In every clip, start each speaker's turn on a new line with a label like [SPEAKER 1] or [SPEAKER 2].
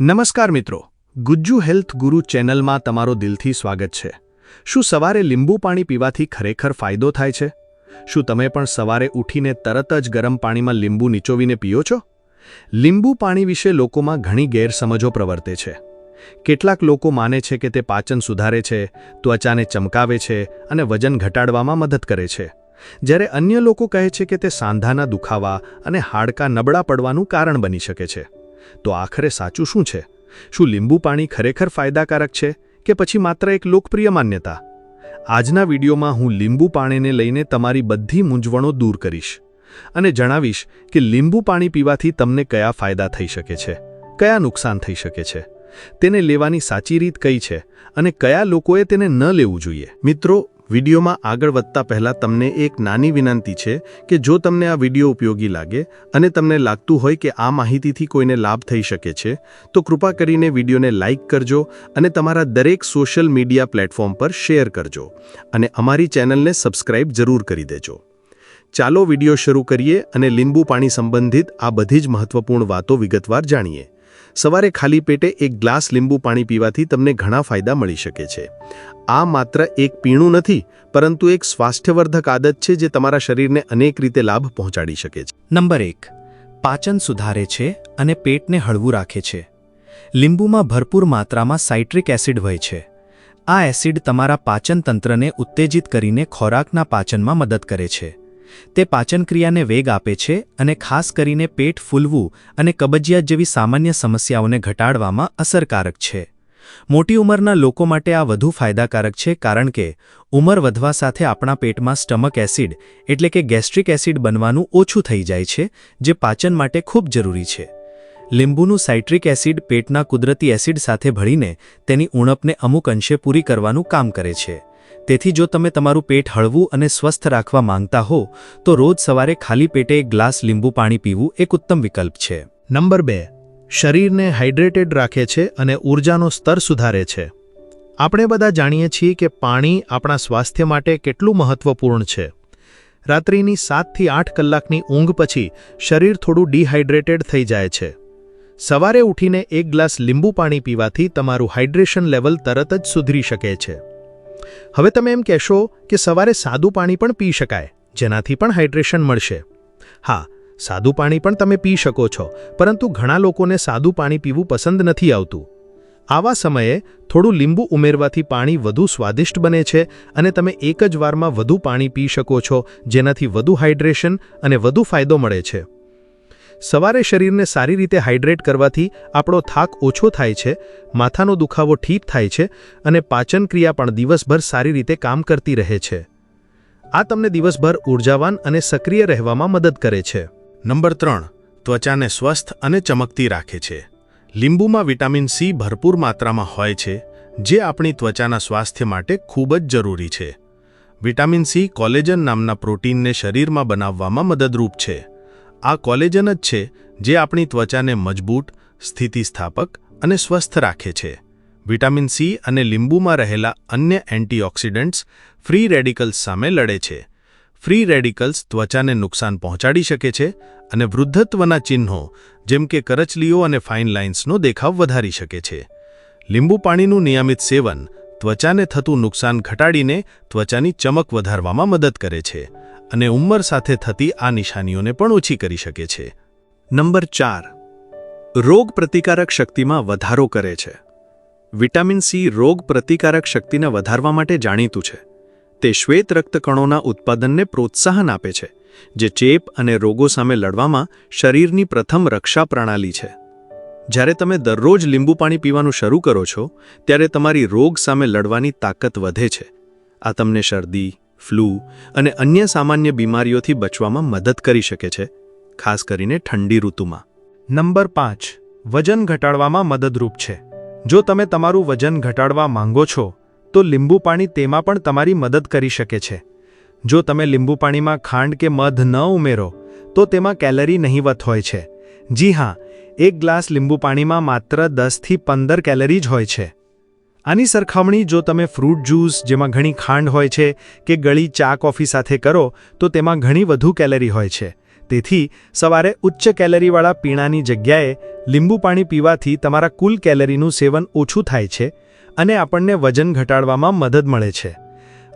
[SPEAKER 1] નમસ્કાર મિત્રો. ગુજ્જુ હેલ્થ ગુરુ ચેનલમાં તમારો દિલથી સ્વાગત છે. શું સવારે લીંબુ પાણી પીવાથી ખરેખર ફાયદો થાય છે? શું તમે પણ સવારે ઉઠીને તરત જ ગરમ પાણીમાં લીંબુ નીચોવીને પીઓ છો? લીંબુ પાણી વિશે લોકોમાં ઘણી ગેરસમજો પ્રવર્તે છે. કેટલાક લોકો માને છે કે તે પાચન સુધારે છે, ત્વચાને ચમકાવે છે અને વજન ઘટાડવામાં મદદ કરે છે. જ્યારે અન્ય લોકો કહે છે કે તે સાંધાના દુખાવા અને હાડકાં નબળા પડવાનું કારણ બની શકે છે. તો આખરે સાચું શું છે? શું લીંબુ પાણી ખરેખર ફાયદાકારક છે કે પછી માત્ર એક લોકપ્રિય માન્યતા? આજના વિડીયોમાં હું લીંબુ પાણીને લઈને તમારી બધી મૂંઝવણો દૂર કરીશ અને જણાવીશ કે લીંબુ પાણી પીવાથી તમને કયા ફાયદા થઈ શકે છે, કયા નુકસાન થઈ શકે છે, તેને લેવાની સાચી રીત કઈ છે અને કયા લોકોએ તેને ન લેવું જોઈએ. મિત્રો વિડીયોમાં આગળ વધતા પહેલાં તમને એક નાની વિનંતી છે કે જો તમને આ વીડિયો ઉપયોગી લાગે અને તમને લાગતું હોય કે આ માહિતીથી કોઈને લાભ થઈ શકે છે, તો કૃપા કરીને વિડીયોને લાઇક કરજો અને તમારા દરેક સોશિયલ મીડિયા પ્લેટફોર્મ પર શેર કરજો અને અમારી ચેનલને સબસ્ક્રાઇબ જરૂર કરી દેજો. ચાલો વીડિયો શરૂ કરીએ અને લીંબુ પાણી સંબંધિત આ બધી જ મહત્વપૂર્ણ વાતો વિગતવાર જાણીએ. સવારે ખાલી પેટે એક ગ્લાસ લીંબુ પાણી પીવાથી તમને ઘણા ફાયદા મળી શકે છે. આ માત્ર એક પીણું નથી, પરંતુ એક સ્વાસ્થ્યવર્ધક આદત છે જે તમારા શરીરને અનેક રીતે લાભ પહોંચાડી શકે છે.
[SPEAKER 2] નંબર એક, પાચન સુધારે છે અને પેટને હળવું રાખે છે. લીંબુમાં ભરપૂર માત્રામાં સાઇટ્રિક એસિડ હોય છે. આ એસિડ તમારા પાચન તંત્રને ઉત્તેજિત કરીને ખોરાકના પાચનમાં મદદ કરે છે. તે પાચનક્રિયાને વેગ આપે છે અને ખાસ કરીને પેટ ફૂલવું અને કબજિયાત જેવી સામાન્ય સમસ્યાઓને ઘટાડવામાં અસરકારક છે. મોટી ઉંમરના લોકો માટે આ વધુ ફાયદાકારક છે કારણ કે ઉંમર વધવા સાથે આપણા પેટમાં સ્ટમક એસિડ એટલે કે ગેસ્ટ્રિક એસિડ બનવાનું ઓછું થઈ જાય છે, જે પાચન માટે ખૂબ જરૂરી છે. લીંબુનું સાઇટ્રિક એસિડ પેટના કુદરતી એસિડ સાથે ભળીને તેની ઉણપને અમુક અંશે પૂરી કરવાનું કામ કરે છે. તેથી જો તમે તમારું પેટ હળવું અને સ્વસ્થ રાખવા માંગતા હો, તો રોજ સવારે ખાલી પેટે એક ગ્લાસ લીંબુ પાણી પીવું એક ઉત્તમ વિકલ્પ છે.
[SPEAKER 1] નંબર બે, શરીરને હાઇડ્રેટેડ રાખે છે અને ઊર્જાનો સ્તર સુધારે છે. આપણે બધા જાણીએ છીએ કે પાણી આપણા સ્વાસ્થ્ય માટે કેટલું મહત્વપૂર્ણ છે. રાત્રિની સાતથી આઠ કલાકની ઊંઘ પછી શરીર થોડું ડિહાઇડ્રેટેડ થઈ જાય છે. સવારે ઉઠીને એક ગ્લાસ લીંબુ પાણી પીવાથી તમારું હાઇડ્રેશન લેવલ તરત જ સુધરી શકે છે. હવે તમે એમ કહેશો કે સવારે સાદું પાણી પણ પી શકાય, જેનાથી પણ હાઇડ્રેશન મળશે. હા, સાદું પાણી પણ તમે પી શકો છો, પરંતુ ઘણા લોકોને સાદું પાણી પીવું પસંદ નથી આવતું. આવા સમયે થોડું લીંબુ ઉમેરવાથી પાણી વધુ સ્વાદિષ્ટ બને છે અને તમે એક જ વારમાં વધુ પાણી પી શકો છો, જેનાથી વધુ હાઇડ્રેશન અને વધુ ફાયદો મળે છે. સવારે શરીરને સારી રીતે હાઇડ્રેટ કરવાથી આપણો થાક ઓછો થાય છે, માથાનો દુખાવો ઠીક થાય છે અને પાચન ક્રિયા પણ દિવસભર સારી રીતે કામ કરતી રહે છે. આ તમને દિવસભર ઉર્જાવાન અને સક્રિય રહેવામાં મદદ કરે છે. નંબર ત્રણ, ત્વચાને સ્વસ્થ અને ચમકતી રાખે છે. લીંબુમાં વિટામિન સી ભરપૂર માત્રામાં હોય છે, જે આપણી ત્વચાના સ્વાસ્થ્ય માટે ખૂબ જ જરૂરી છે. વિટામિન સી કોલેજન નામના પ્રોટીનને શરીરમાં બનાવવામાં મદદરૂપ છે. આ કોલેજન જ છે જે આપણી ત્વચાને મજબૂત, સ્થિતિસ્થાપક અને સ્વસ્થ રાખે છે. વિટામિન સી અને લીંબુમાં રહેલા અન્ય એન્ટીઓક્સિડન્ટ્સ ફ્રી રેડિકલ્સ સામે લડે છે. ફ્રી રેડિકલ્સ ત્વચાને નુકસાન પહોંચાડી શકે છે અને વૃદ્ધત્વના ચિહ્નો, જેમ કે કરચલીઓ અને ફાઇન લાઇન્સનો દેખાવ વધારી શકે છે. લીંબુ પાણીનું નિયમિત સેવન ત્વચાને થતું નુકસાન ઘટાડીને ત્વચાની ચમક વધારવામાં મદદ કરે છે. અને ઉંમર સાથે થતી આ નિશાનીઓને પણ ઓછી કરી શકે છે. નંબર ચાર. રોગ પ્રતિકારક શક્તિમાં વધારો કરે છે. વિટામિન સી રોગ પ્રતિકારક શક્તિને વધારવા માટે જાણીતું છે. તે શ્વેત રક્તકણોના ઉત્પાદનને પ્રોત્સાહન આપે છે, જે ચેપ અને રોગો સામે લડવામાં શરીરની પ્રથમ રક્ષા પ્રણાલી છે. જ્યારે તમે દરરોજ લીંબુ પાણી પીવાનું શરૂ કરો છો, ત્યારે તમારી રોગ સામે લડવાની તાકાત વધે છે. આ તમને શરદી ફ્લૂ અને અન્ય સામાન્ય બીમારીઓથી બચવામાં મદદ કરી શકે છે, ખાસ કરીને ઠંડી ઋતુમાં. નંબર પાંચ, વજન ઘટાડવામાં મદદરૂપ છે. જો તમે તમારું વજન ઘટાડવા માંગો છો, તો લીંબુ પાણી તેમાં પણ તમારી મદદ કરી શકે છે. જો તમે લીંબુ પાણીમાં ખાંડ કે મધ ન ઉમેરો, તો તેમાં કેલરી નહીવત હોય છે. જી હા, એક ગ્લાસ લીંબુ પાણીમાં માત્ર દસથી પંદર કેલરી જ હોય છે. આની સરખામણી જો તમે ફ્રૂટ જ્યુસ, જેમાં ઘણી ખાંડ હોય છે, કે ગળી ચા કોફી સાથે કરો, તો તેમાં ઘણી વધુ કેલરી હોય છે. તેથી, સવારે ઉચ્ચ કેલરીવાળા પીણાની જગ્યાએ લીંબુ પાણી પીવાથી તમારા કુલ કેલરીનું સેવન ઓછું થાય છે અને આપણને વજન ઘટાડવામાં મદદ મળે છે.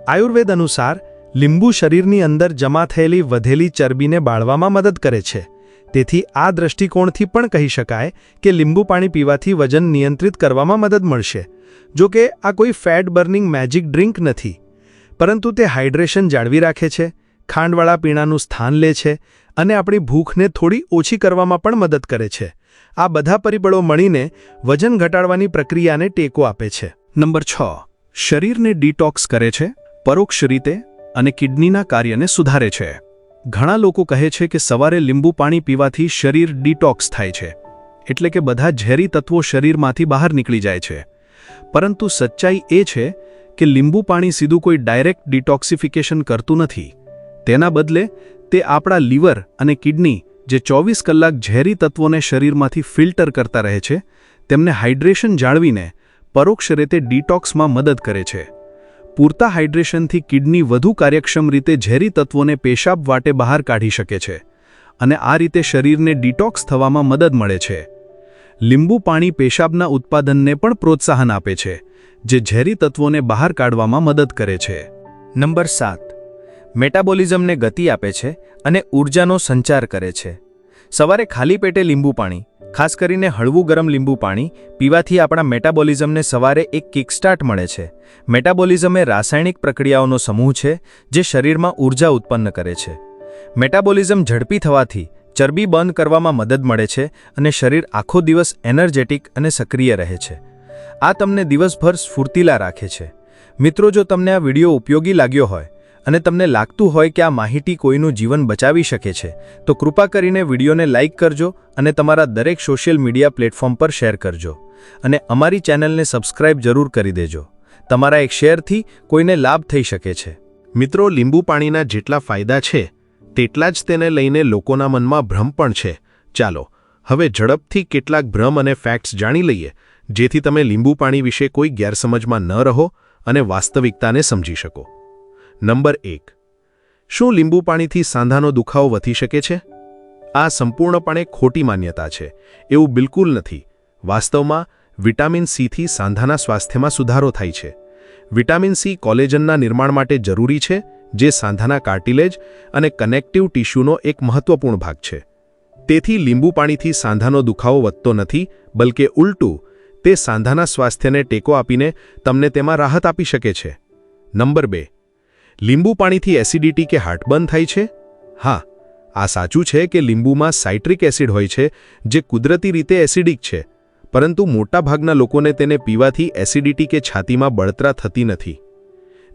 [SPEAKER 1] આયુર્વેદ અનુસાર, લીંબુ શરીરની અંદર જમા થયેલી વધેલી ચરબીને બાળવામાં મદદ કરે છે. તેથી, આ દૃષ્ટિકોણથી પણ કહી શકાય કે લીંબુ પાણી પીવાથી વજન નિયંત્રિત કરવામાં મદદ મળશે. જો કે આ કોઈ ફેટ બર્નિંગ મેજિક ડ્રિંક નથી. પરંતુ તે હાઇડ્રેશન જાળવી રાખે છે, ખાંડવાળા પીણાનું સ્થાન લે છે અને આપણી ભૂખને થોડી ઓછી કરવામાં પણ મદદ કરે છે. આ બધા પરિબળો મળીને વજન ઘટાડવાની પ્રક્રિયાને ટેકો આપે છે.
[SPEAKER 2] નંબર છ. શરીરને ડિટોક્સ કરે છે, પરોક્ષ રીતે અને કિડનીના કાર્યને સુધારે છે. ઘણા લોકો કહે છે કે સવારે લીંબુ પાણી પીવાથી શરીર ડિટોક્સ થાય છે, એટલે કે બધા ઝેરી તત્વો શરીરમાંથી બહાર નીકળી જાય છે. પરંતુ સચ્ચાઈ એ છે કે લીંબુ પાણી સીધું કોઈ ડાયરેક્ટ ડિટોક્સિફિકેશન કરતું નથી. તેના બદલે, તે આપણા લીવર અને કિડની, જે ચોવીસ કલાક ઝેરી તત્વોને શરીરમાંથી ફિલ્ટર કરતા રહે છે, તેમને હાઇડ્રેશન જાળવીને પરોક્ષ રીતે ડિટોક્સમાં મદદ કરે છે. પૂરતા હાઇડ્રેશનથી કિડની વધુ કાર્યક્ષમ રીતે ઝેરી તત્વોને પેશાબ વાટે બહાર કાઢી શકે છે અને આ રીતે શરીરને ડિટોક્સ થવામાં મદદ મળે છે. લીંબુ પાણી પેશાબના ઉત્પાદનને પણ પ્રોત્સાહન આપે છે, જે ઝેરી તત્વોને બહાર કાઢવામાં મદદ કરે છે.
[SPEAKER 3] નંબર સાત. મેટાબોલિઝમને ગતિ આપે છે અને ઊર્જાનો સંચાર કરે છે. સવારે ખાલી પેટે લીંબુ પાણી, ખાસ કરીને હળવું ગરમ લીંબુ પાણી, પીવાથી આપણા મેટાબોલિઝમને સવારે એક કિકસ્ટાર્ટ મળે છે. મેટાબોલિઝમ એ રાસાયણિક પ્રક્રિયાઓનો સમૂહ છે, જે શરીરમાં ઊર્જા ઉત્પન્ન કરે છે. મેટાબોલિઝમ ઝડપી થવાથી ચરબી બંધ કરવામાં મદદ મળે છે અને શરીર આખો દિવસ એનર્જેટિક અને સક્રિય રહે છે. આ તમને દિવસભર સ્ફૂર્તિલા રાખે છે. મિત્રો, જો તમને આ વીડિયો ઉપયોગી લાગ્યો હોય અને તમને લાગતું હોય કે આ માહિતી કોઈનું જીવન બચાવી શકે છે, તો કૃપા કરીને વિડીયોને લાઇક કરજો અને તમારા દરેક સોશિયલ મીડિયા પ્લેટફોર્મ પર શેર કરજો અને અમારી ચેનલને સબસ્ક્રાઇબ જરૂર કરી દેજો. તમારા એક શેરથી કોઈને લાભ થઈ શકે છે.
[SPEAKER 1] મિત્રો, લીંબુ પાણીના જેટલા ફાયદા છે તેટલા જ તેને લઈને લોકોના મનમાં ભ્રમ પણ છે. ચાલો, હવે ઝડપથી કેટલાક ભ્રમ અને ફેક્ટ્સ જાણી લઈએ, જેથી તમે લીંબુ પાણી વિશે કોઈ ગેરસમજમાં ન રહો અને વાસ્તવિકતાને સમજી શકો. નંબર એક. શું લીંબુ પાણીથી સાંધાનો દુખાવો વધી શકે છે? આ સંપૂર્ણપણે ખોટી માન્યતા છે. એવું બિલકુલ નથી. વાસ્તવમાં, વિટામિન સીથી સાંધાના સ્વાસ્થ્યમાં સુધારો થાય છે. વિટામિન સી કોલેજનના નિર્માણ માટે જરૂરી છે જે સાંધાના કાર્ટિલેજ અને કનેક્ટિવ ટિશ્યુનો એક મહત્વપૂર્ણ ભાગ છે. તેથી લીંબુ પાણીથી સાંધાનો દુખાવો વધતો નથી, બલકે ઉલટું, તે સાંધાના સ્વાસ્થ્યને ટેકો આપીને તમને તેમાં રાહત આપી શકે છે. નંબર બે. લીંબુ પાણીથી એસિડિટી કે હાર્ટબર્ન થાય છે? હા, આ સાચું છે કે લીંબુમાં સાઇટ્રિક એસિડ હોય છે, જે કુદરતી રીતે એસિડિક છે, પરંતુ મોટાભાગના લોકોને તેને પીવાથી એસિડિટી કે છાતીમાં બળતરા થતી નથી.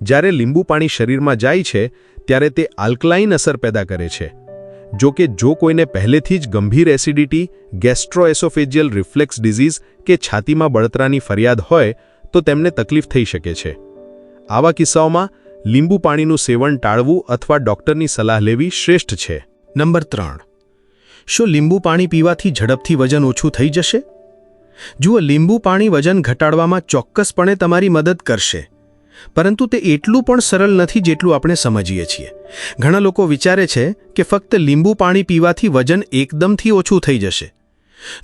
[SPEAKER 1] જ્યારે લીંબુ પાણી શરીરમાં જાય છે, ત્યારે તે આલ્કલાઇન અસર પેદા કરે છે. જો કે જો કોઈને પહેલેથી જ ગંભીર એસિડિટી, ગેસ્ટ્રોએસોફેજિયલ રિફ્લેક્સ ડિઝીઝ કે છાતીમાં બળતરાની ફરિયાદ હોય, તો તેમને તકલીફ થઈ શકે છે. આવા કિસ્સાઓમાં લીંબુ પાણીનું સેવન ટાળવું અથવા ડોક્ટરની સલાહ લેવી શ્રેષ્ઠ છે.
[SPEAKER 2] નંબર ત્રણ. શું લીંબુ પાણી પીવાથી ઝડપથી વજન ઓછું થઈ જશે? જુઓ, લીંબુ પાણી વજન ઘટાડવામાં ચોક્કસપણે તમારી મદદ કરશે. પરંતુ તે એટલું પણ સરળ નથી જેટલું આપણે સમજીએ છીએ. ઘણા લોકો વિચારે છે કે ફક્ત લીંબુ પાણી પીવાથી વજન એકદમથી ઓછું થઈ જશે.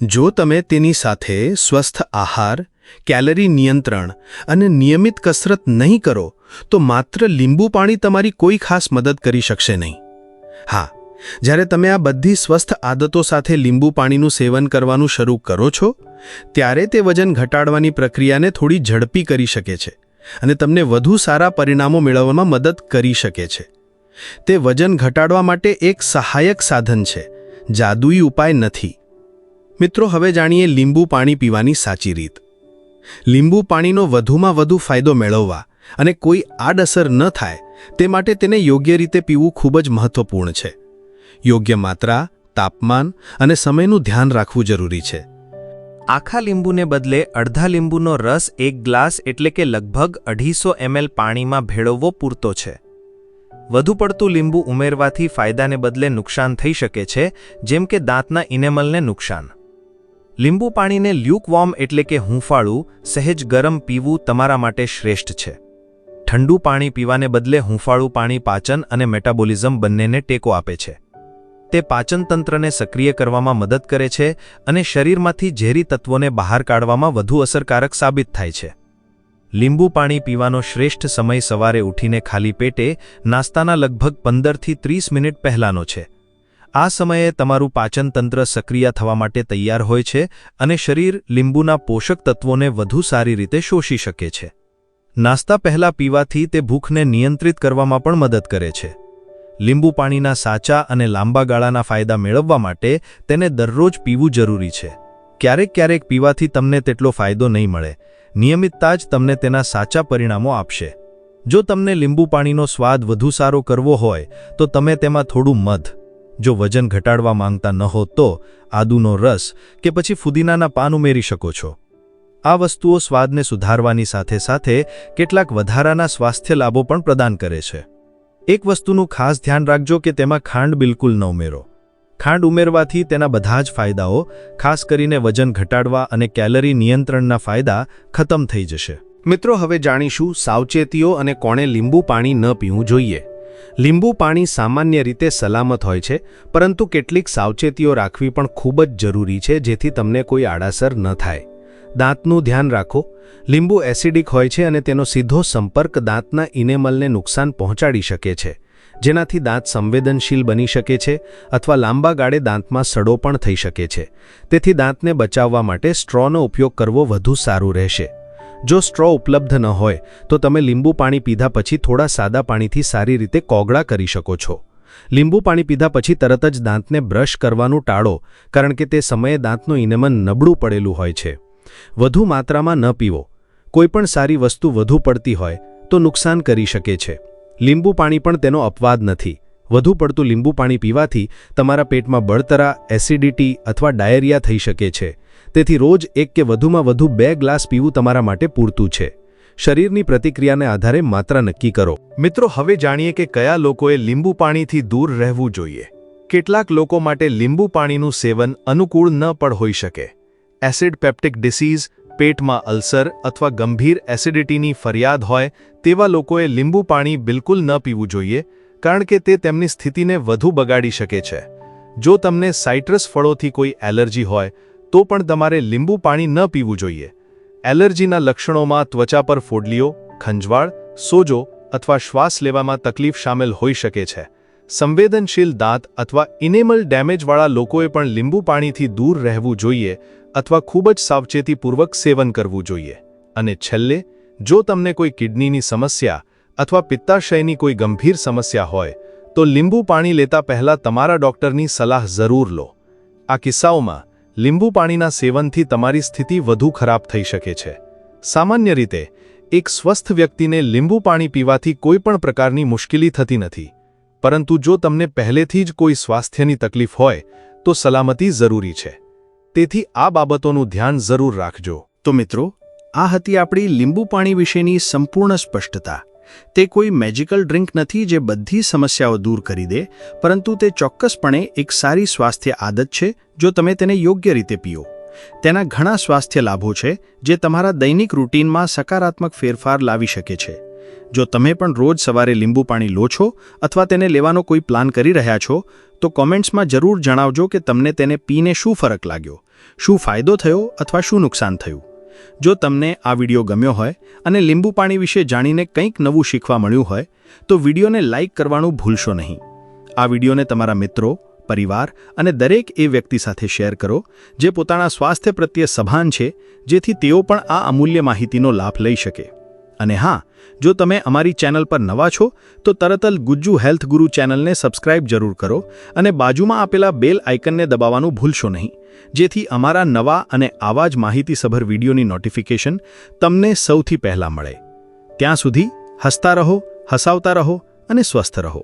[SPEAKER 2] જો તમે તેની સાથે સ્વસ્થ આહાર, કેલરી નિયંત્રણ અને નિયમિત કસરત નહીં કરો, તો માત્ર લીંબુ પાણી તમારી કોઈ ખાસ મદદ કરી શકશે નહીં. હા, જ્યારે તમે આ બધી સ્વસ્થ આદતો સાથે લીંબુ પાણીનું સેવન કરવાનું શરૂ કરો છો, ત્યારે તે વજન ઘટાડવાની પ્રક્રિયાને થોડી ઝડપી કરી શકે છે. અને તમને વધુ સારા પરિણામો મેળવવામાં મદદ કરી શકે છે. તે વજન ઘટાડવા માટે એક સહાયક સાધન છે. જાદુઈ ઉપાય નથી. મિત્રો, હવે જાણીએ લીંબુ પાણી પીવાની સાચી રીત. લીંબુ પાણીનો વધુમાં વધુ ફાયદો મેળવવા અને કોઈ આડઅસર ન થાય, તે માટે તેને યોગ્ય રીતે પીવું ખૂબ જ મહત્વપૂર્ણ છે. યોગ્ય માત્રા, તાપમાન અને સમયનું ધ્યાન રાખવું જરૂરી છે.
[SPEAKER 3] આખા લીંબુને બદલે અડધા લીંબુનો રસ એક ગ્લાસ એટલે કે લગભગ અઢીસો એમએલ પાણીમાં ભેળવવો પૂરતો છે. વધુ પડતું લીંબુ ઉમેરવાથી ફાયદાને બદલે નુકસાન થઈ શકે છે, જેમ કે દાંતના ઇનેમલને નુકસાન. લીંબુ પાણીને લ્યુકવોર્મ એટલે કે હૂંફાળું, સહેજ ગરમ પીવું તમારા માટે શ્રેષ્ઠ છે. ઠંડુ પાણી પીવાને બદલે હૂંફાળું પાણી પાચન અને મેટાબોલિઝમ બંનેને ટેકો આપે છે. તે પાચનતંત્રને સક્રિય કરવામાં મદદ કરે છે અને શરીરમાંથી ઝેરી તત્વોને બહાર કાઢવામાં વધુ અસરકારક સાબિત થાય છે. લીંબુ પાણી પીવાનો શ્રેષ્ઠ સમય સવારે ઉઠીને ખાલી પેટે, નાસ્તાના લગભગ પંદરથી ત્રીસ મિનિટ પહેલાંનો છે. આ સમયે તમારું પાચનતંત્ર સક્રિય થવા માટે તૈયાર હોય છે અને શરીર લીંબુના પોષક તત્વોને વધુ સારી રીતે શોષી શકે છે. નાસ્તા પહેલાં પીવાથી તે ભૂખને નિયંત્રિત કરવામાં પણ મદદ કરે છે. લીંબુ પાણીના સાચા અને લાંબા ગાળાના ફાયદા મેળવવા માટે તેને દરરોજ પીવું જરૂરી છે. ક્યારેક ક્યારેક પીવાથી તમને તેટલો ફાયદો નહીં મળે. નિયમિતતા જ તમને તેના સાચા પરિણામો આપશે. જો તમને લીંબુ પાણીનો સ્વાદ વધુ સારો કરવો હોય, તો તમે તેમાં થોડું મધ. જો વજન ઘટાડવા માંગતા ન હો તો આદુનો રસ કે પછી ફુદીનાના પાન ઉમેરી શકો છો. આ વસ્તુઓ સ્વાદને સુધારવાની સાથે સાથે કેટલાક વધારાના સ્વાસ્થ્ય લાભો પણ પ્રદાન કરે છે. એક વસ્તુનું ખાસ ધ્યાન રાખજો કે તેમાં ખાંડ બિલકુલ ન ઉમેરો. ખાંડ ઉમેરવાથી તેના બધા જ ફાયદાઓ, ખાસ કરીને વજન ઘટાડવા અને કેલરી નિયંત્રણના ફાયદા, ખતમ થઈ જશે.
[SPEAKER 4] મિત્રો, હવે જાણીશું સાવચેતીઓ અને કોણે લીંબુ પાણી ન પીવું જોઈએ. લીંબુ પાણી સામાન્ય રીતે સલામત હોય છે, પરંતુ કેટલીક સાવચેતીઓ રાખવી પણ ખૂબ જ જરૂરી છે જેથી તમને કોઈ આડાસર ન થાય. દાંતનું ધ્યાન રાખો. લીંબુ એસિડિક હોય છે અને તેનો સીધો સંપર્ક દાંતના ઇનેમલને નુકસાન પહોંચાડી શકે છે, જેનાથી દાંત સંવેદનશીલ બની શકે છે અથવા લાંબા ગાળે દાંતમાં સડો પણ થઈ શકે છે. તેથી દાંતને બચાવવા માટે સ્ટ્રોનો ઉપયોગ કરવો વધુ સારું રહેશે. જો સ્ટ્રો ઉપલબ્ધ ન હોય, તો તમે લીંબુ પાણી પીધા પછી થોડા સાદા પાણીથી સારી રીતે કોગળા કરી શકો છો. લીંબુ પાણી પીધા પછી તરત જ દાંતને બ્રશ કરવાનું ટાળો, કારણ કે તે સમયે દાંતનું ઇનેમન નબળું પડેલું હોય છે. વધુ માત્રામાં ન પીવો. કોઈપણ સારી વસ્તુ વધુ પડતી હોય, તો નુકસાન કરી શકે છે. લીંબુ પાણી પણ તેનો અપવાદ નથી. વધુ પડતું લીંબુ પાણી પીવાથી તમારા પેટમાં બળતરા, એસિડિટી અથવા ડાયરિયા થઈ શકે છે. તેથી રોજ એક કે વધુમાં વધુ બે ગ્લાસ પીવું તમારા માટે પૂરતું છે. શરીરની પ્રતિક્રિયાને આધારે માત્રા નક્કી કરો.
[SPEAKER 3] મિત્રો, હવે જાણીએ કે કયા લોકોએ લીંબુ પાણીથી દૂર રહેવું જોઈએ. કેટલાક લોકો માટે લીંબુ પાણીનું સેવન અનુકૂળ ન પણ હોઈ શકે. એસિડ પેપ્ટિક ડિસીઝ, પેટમાં અલ્સર અથવા ગંભીર એસિડિટીની ફરિયાદ હોય તેવા લોકોએ લીંબુ પાણી બિલકુલ ન પીવું જોઈએ, કારણ કે તે તેમની સ્થિતિને વધુ બગાડી શકે છે. જો તમને સાઇટ્રસ ફળોથી કોઈ એલર્જી હોય, તો પણ તમારે લીંબુ પાણી ન પીવું જોઈએ. એલર્જીના લક્ષણોમાં ત્વચા પર ફોડલીઓ, ખંજવાળ, સોજો અથવા શ્વાસ લેવામાં તકલીફ શામેલ હોઈ શકે છે. સંવેદનશીલ દાંત અથવા ઇનેમલ ડેમેજવાળા લોકોએ પણ લીંબુ પાણીથી દૂર રહેવું જોઈએ અથવા ખૂબ જ સાવચેતીપૂર્વક સેવન કરવું જોઈએ. અને છેલ્લે, જો તમને કોઈ કિડનીની સમસ્યા અથવા પિત્તાશયની કોઈ ગંભીર સમસ્યા હોય, તો લીંબુ પાણી લેતા પહેલા તમારા ડોક્ટરની સલાહ જરૂર લો. આ કિસ્સાઓમાં, લીંબુ પાણીના સેવનથી તમારી સ્થિતિ વધુ ખરાબ થઈ શકે છે. સામાન્ય રીતે, એક સ્વસ્થ વ્યક્તિને લીંબુ પાણી પીવાથી કોઈપણ પ્રકારની મુશ્કેલી થતી નથી. પરંતુ જો તમને પહેલેથી જ કોઈ સ્વાસ્થ્યની તકલીફ હોય, તો સલામતી જરૂરી છે. તેથી આ બાબતોનું ધ્યાન જરૂર રાખજો.
[SPEAKER 5] તો મિત્રો, આ હતી આપણી લીંબુ પાણી વિશેની સંપૂર્ણ સ્પષ્ટતા. તે કોઈ મેજિકલ ડ્રિંક નથી જે બધી સમસ્યાઓ દૂર કરી દે, પરંતુ તે ચોક્કસપણે એક સારી સ્વાસ્થ્ય આદત છે જો તમે તેને યોગ્ય રીતે પીઓ. તેના ઘણા સ્વાસ્થ્ય લાભો છે જે તમારા દૈનિક રૂટીનમાં સકારાત્મક ફેરફાર લાવી શકે છે. જો તમે પણ રોજ સવારે લીંબુ પાણી લો છો અથવા તેને લેવાનો કોઈ પ્લાન કરી રહ્યા છો તો કોમેન્ટ્સમાં જરૂર જણાવજો કે તમને તેને પીને શું ફરક લાગ્યો? શું ફાયદો થયો અથવા શું નુકસાન થયું? જો તમને આ વિડિયો ગમ્યો હોય અને લીંબુ પાણી વિશે જાણીને કંઈક નવું શીખવા મળ્યું હોય, તો વિડીયોને લાઇક કરવાનું ભૂલશો નહીં. આ વિડીયોને તમારા મિત્રો, પરિવાર અને દરેક એ વ્યક્તિ સાથે શેર કરો, જે પોતાના સ્વાસ્થ્ય પ્રત્યે સભાન છે, જેથી તેઓ પણ આ અમૂલ્ય માહિતીનો લાભ લઈ શકે. અને હા, જો તમે અમારી ચેનલ પર નવા છો, તો તરત જ ગુજ્જુ હેલ્થ ગુરુ ચેનલને સબસ્ક્રાઇબ જરૂર કરો અને બાજુમાં આપેલા બેલ આઇકનને દબાવવાનું ભૂલશો નહીં, જેથી અમારા નવા અને આવા જ માહિતીસભર વિડીયોની નોટિફિકેશન તમને સૌથી પહેલાં મળે. ત્યાં સુધી હસતા રહો, હસાવતા રહો અને સ્વસ્થ રહો.